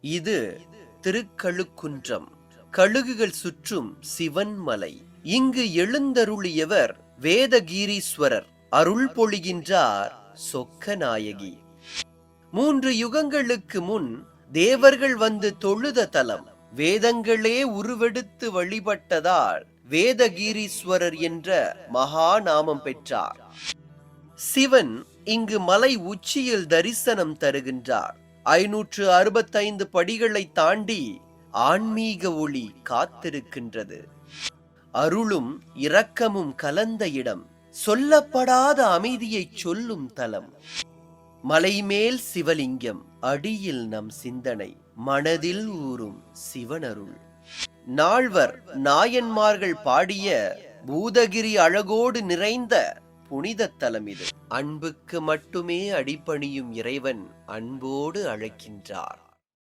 இது திருக்கழுக்குன்றம். கழுகுகள் சுற்றும் சிவன் மலை இங்கு எழுந்தருளியவர் வேதகீரீஸ்வரர். அருள் பொழிகின்றார் சொக்கநாயகி. மூன்று யுகங்களுக்கு முன் தேவர்கள் வந்து தொழுத தலம். வேதங்களே உருவெடுத்து வழிபட்டதால் வேதகீரீஸ்வரர் என்ற மகா நாமம் பெற்றார். சிவன் இங்கு மலை உச்சியில் தரிசனம் தருகின்றார். ஐநூற்று அறுபத்தைந்து படிகளை தாண்டி ஆன்மீக ஒளி காத்திருக்கின்றது. அருளும் இரக்கமும் கலந்த இடம் சொல்லப்படாத அமைதியை சொல்லும் தலம். மலைமேல் சிவலிங்கம் அடியில் நம் சிந்தனை மனதில் ஊறும் சிவனருள். நால்வர் நாயன்மார்கள் பாடிய பூதகிரி அழகோடு நிறைந்த புனித தலம் இது. அன்புக்கு மட்டுமே அடிபணியும் இறைவன் அன்போடு அழைக்கின்றார்.